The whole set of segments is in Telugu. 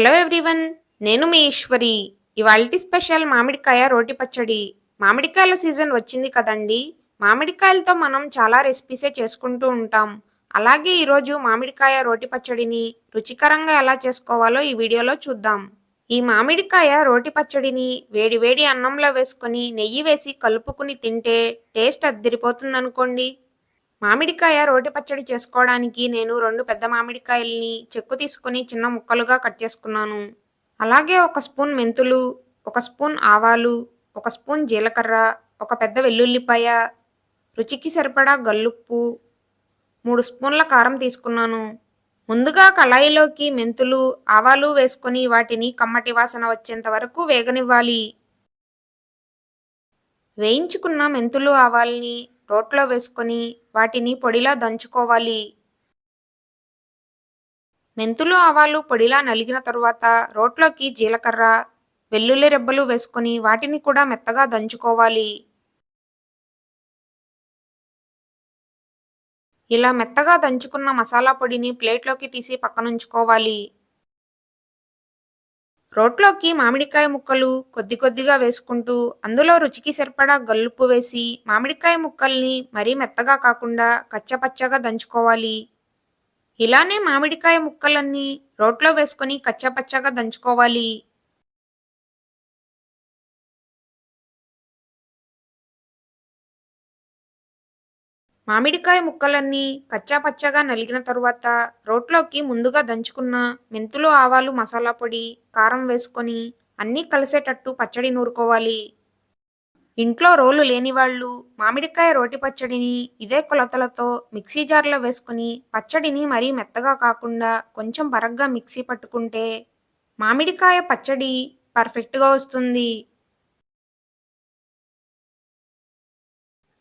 హలో ఎవ్రీవన్ నేను మీ ఈశ్వరి. ఇవాళ స్పెషల్ మామిడికాయ రోటి పచ్చడి. మామిడికాయల సీజన్ వచ్చింది కదండి. మామిడికాయలతో మనం చాలా రెసిపీసే చేసుకుంటూ ఉంటాం. అలాగే ఈరోజు మామిడికాయ రోటి పచ్చడిని రుచికరంగా ఎలా చేసుకోవాలో ఈ వీడియోలో చూద్దాం. ఈ మామిడికాయ రోటి పచ్చడిని వేడి వేడి అన్నంలో వేసుకొని నెయ్యి వేసి కలుపుకుని తింటే టేస్ట్ అద్దరిపోతుందనుకోండి. మామిడికాయ రోటి పచ్చడి చేసుకోవడానికి నేను రెండు పెద్ద మామిడికాయల్ని చెక్కు తీసుకొని చిన్న ముక్కలుగా కట్ చేసుకున్నాను. అలాగే ఒక స్పూన్ మెంతులు ఒక స్పూన్ ఆవాలు ఒక స్పూన్ జీలకర్ర ఒక పెద్ద వెల్లుల్లిపాయ రుచికి సరిపడా గల్లుప్పు మూడు స్పూన్ల కారం తీసుకున్నాను. ముందుగా కళాయిలోకి మెంతులు ఆవాలు వేసుకొని వాటిని కమ్మటి వాసన వచ్చేంత వరకు వేగనివ్వాలి. వేయించుకున్న మెంతులు ఆవాల్ని రోట్లో వేసుకొని వాటిని పొడిలా దంచుకోవాలి. మెంతులు ఆవాలు పొడిలా నలిగిన తరువాత రోట్లోకి జీలకర్ర వెల్లుల్లి రెబ్బలు వేసుకొని వాటిని కూడా మెత్తగా దంచుకోవాలి. ఇలా మెత్తగా దంచుకున్న మసాలా పొడిని ప్లేట్లోకి తీసి పక్కనుంచుకోవాలి. రోట్లోకి మామిడికాయ ముక్కలు కొద్ది కొద్దిగా వేసుకుంటూ అందులో రుచికి సరిపడా గల్లుప్పు వేసి మామిడికాయ ముక్కల్ని మరీ మెత్తగా కాకుండా కచ్చపచ్చగా దంచుకోవాలి. ఇలానే మామిడికాయ ముక్కలన్నీ రోట్లో వేసుకొని కచ్చపచ్చగా దంచుకోవాలి. మామిడికాయ ముక్కలన్నీ కచ్చాపచ్చాగా నలిగిన తరువాత రోట్లోకి ముందుగా దంచుకున్న మెంతులు ఆవాలు మసాలా పొడి కారం వేసుకొని అన్నీ కలిసేటట్టు పచ్చడి నూరుకోవాలి. ఇంట్లో రోలు లేని వాళ్ళు మామిడికాయ రోటి పచ్చడిని ఇదే కొలతలతో మిక్సీ జార్లో వేసుకుని పచ్చడిని మరీ మెత్తగా కాకుండా కొంచెం బరగ్గా మిక్సీ పట్టుకుంటే మామిడికాయ పచ్చడి పర్ఫెక్ట్గా వస్తుంది.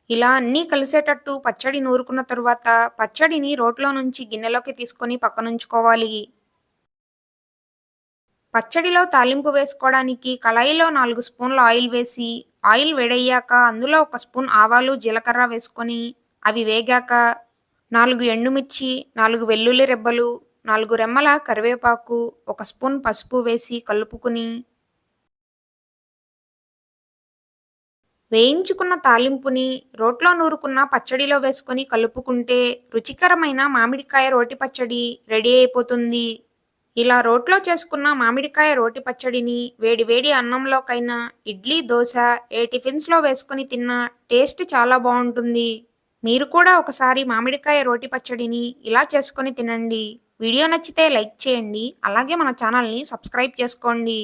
ఇలా అన్నీ కలిసేటట్టు పచ్చడి నూరుకున్న తరువాత పచ్చడిని రోట్లో నుంచి గిన్నెలోకి తీసుకొని పక్కనుంచుకోవాలి. పచ్చడిలో తాలింపు వేసుకోవడానికి కళాయిలో నాలుగు స్పూన్ల ఆయిల్ వేసి ఆయిల్ వేడయ్యాక అందులో ఒక స్పూన్ ఆవాలు జీలకర్ర వేసుకొని అవి వేగాక నాలుగు ఎండుమిర్చి నాలుగు వెల్లుల్లి రెబ్బలు నాలుగు రెమ్మల కరివేపాకు ఒక స్పూన్ పసుపు వేసి కలుపుకుని వేయించుకున్న తాలింపుని రోట్లో నూరుకున్న పచ్చడిలో వేసుకొని కలుపుకుంటే రుచికరమైన మామిడికాయ రోటి పచ్చడి రెడీ అయిపోతుంది. ఇలా రోట్లో చేసుకున్న మామిడికాయ రోటి పచ్చడిని వేడి వేడి అన్నంలోకైనా ఇడ్లీ దోశ ఏ టిఫిన్స్లో వేసుకొని తిన్నా టేస్ట్ చాలా బాగుంటుంది. మీరు కూడా ఒకసారి మామిడికాయ రోటి పచ్చడిని ఇలా చేసుకొని తినండి. వీడియో నచ్చితే లైక్ చేయండి. అలాగే మన ఛానల్ని సబ్స్క్రైబ్ చేసుకోండి.